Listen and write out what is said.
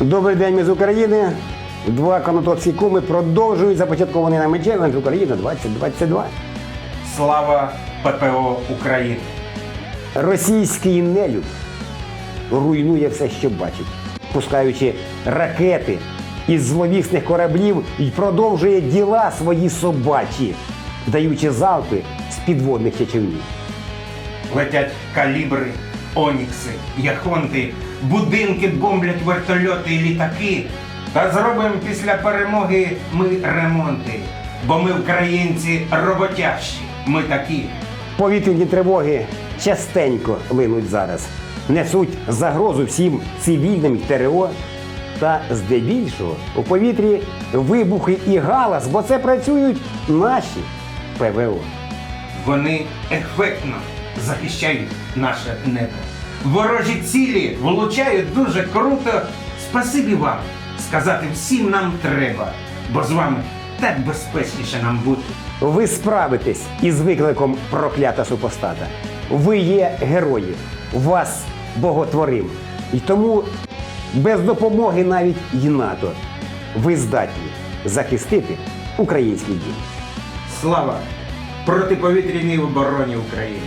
Добрий день, ми з України. Два конотопські куми продовжують започаткований нами челендж Україна 2022. Слава ППО України! Російський нелюд руйнує все, що бачить, пускаючи ракети із зловісних кораблів і продовжує діла свої собачі, даючи залпи з підводних чечевнів. Летять калібри, онікси, яхонти, будинки бомблять вертольоти і літаки. Та зробимо після перемоги ми ремонти. Бо ми українці роботящі. Ми такі. Повітряні тривоги частенько линуть зараз, несуть загрозу всім цивільним ТРО. Та здебільшого у повітрі вибухи і галас, бо це працюють наші ПВО. Вони ефектно захищають наше небо. Ворожі цілі влучають дуже круто. Спасибі вам. Сказати всім нам треба, бо з вами так безпечніше нам бути. Ви справитесь із викликом проклята супостата. Ви є герої, вас боготворим. І тому без допомоги навіть й НАТО ви здатні захистити український дім. Слава протиповітряній обороні України!